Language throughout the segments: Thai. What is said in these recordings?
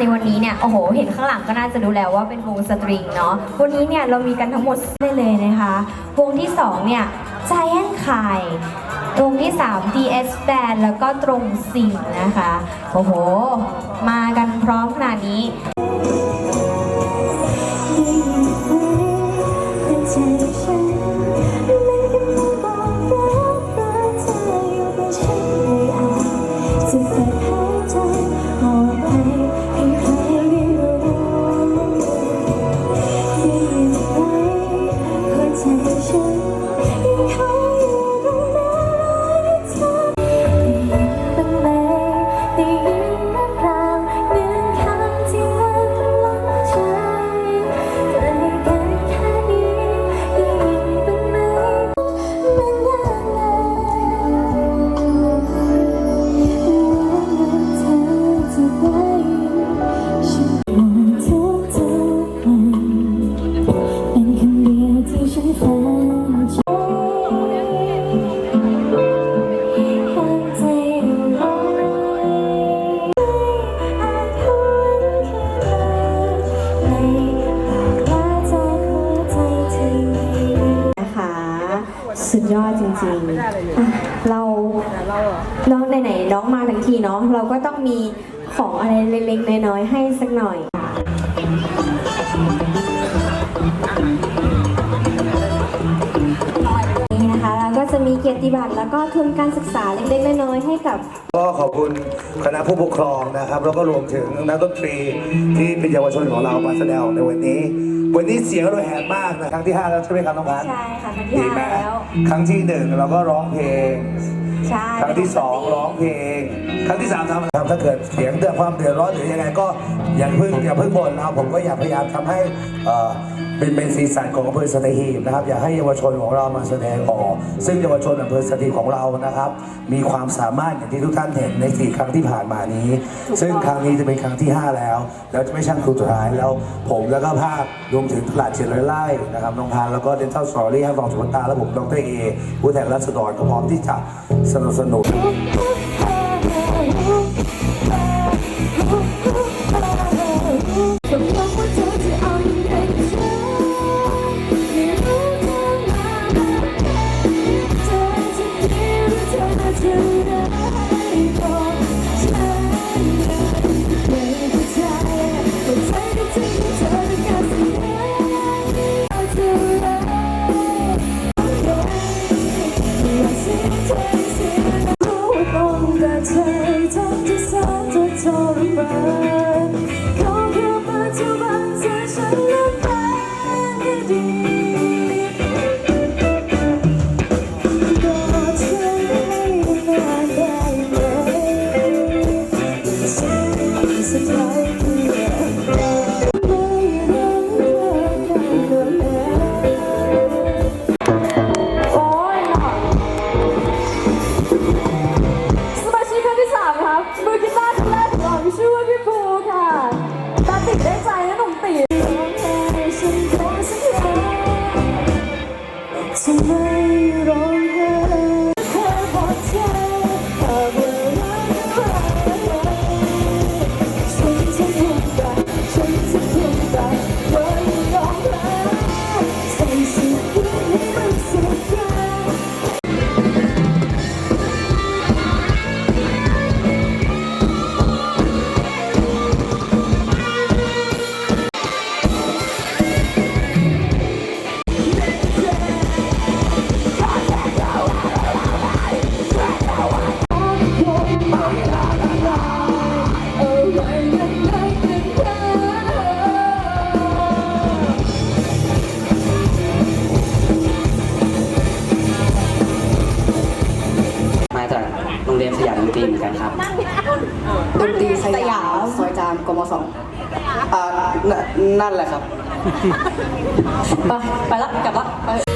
ในวันนี้เนี่ย โอ้โห เห็นข้างหลังก็น่าจะรู้แล้วว่าเป็นวงสตริงเนาะ วันนี้เนี่ยเรามีกันทั้งหมดได้เลยนะคะ วงที่ 2 เนี่ย Giant Kai วงที่ 3 DS Band แล้วก็ตรงสิงนะคะ โอ้โห มากันพร้อมขนาดนี้ สุดยอดจริงๆอะเราน้องไหนๆน้องมาทั้งทีเนาะเราก็ต้องมีของอะไรเล็กๆน้อยๆให้สักหน่อย นี่นะคะเราก็จะมีเกียรติบัตรแล้วก็ทุนการศึกษาเล็กๆน้อยๆให้กับ ก็ขอบคุณคณะผู้ปกครองนะครับ แล้วก็รวมถึงนักดนตรีที่เป็นเยาวชนของเรามาแสดงในวันนี้ วันนี้เสียงเราแหบมากนะครั้งที่ห้าแล้วใช่ไหมครับน้องพันใช่ค่ะครั้งที่ดีไหมห้าแล้ว ครั้งที่หนึ่งเราก็ร้องเพลง ใช่ครั้งที่สองร้องเพลง ครั้งที่สามทำทำถ้าเกิดเสียงเดือดความเดือดร้อนหรือยังไงก็อย่าเพิ่งอย่าเพิ่งบ่นเราผมก็อยากพยายามทำให้เอ่อ เป็นเป็นสีสันของอำเภอสตหีบนะครับ อยากให้เยาวชนของเรามาแสดงออก ซึ่งเยาวชนอำเภอสตหีบของเรานะครับ มีความสามารถอย่างที่ทุกท่านเห็นในสี่ครั้งที่ผ่านมานี้ ซึ่งครั้งนี้จะเป็นครั้งที่ 5 แล้ว แล้วจะไม่ใช่ครั้งสุดท้ายแล้วผมแล้วก็ภาครวมถึงตลาดเฉลิมไล่นะครับน้องพานแล้วก็เดนทัลสตอรี่ให้ฟองสุวรรณตาและผมดรเอผู้แทนรัศดรก็พร้อมที่จะสนับสนุนก็ มสองอ่านั่นนั่นแหละครับ ไป ไปละกลับละไป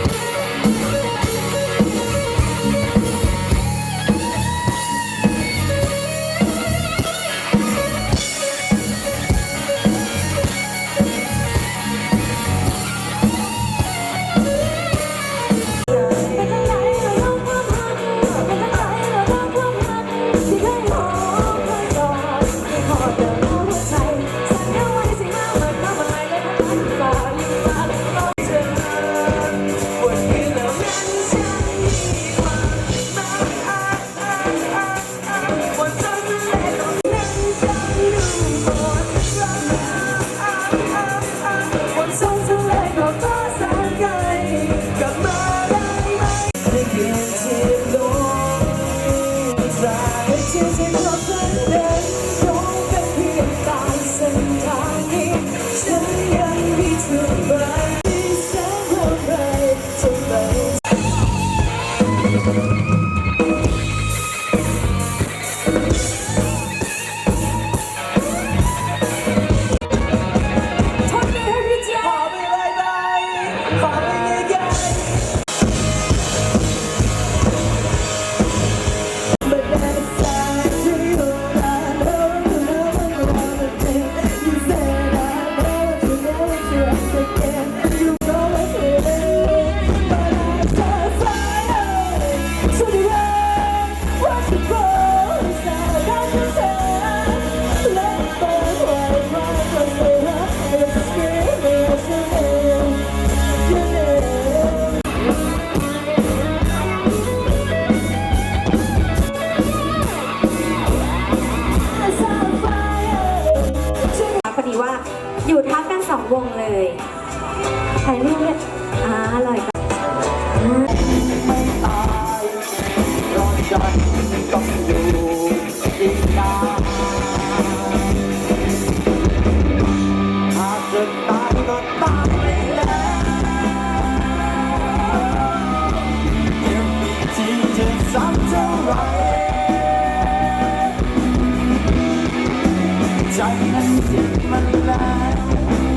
ใจนั้นจ็บมันแล้ว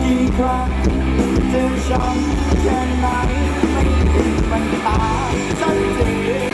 กี่ครั้งจ็บช้ำแค่ไหนไม่ถึงมันตายสักที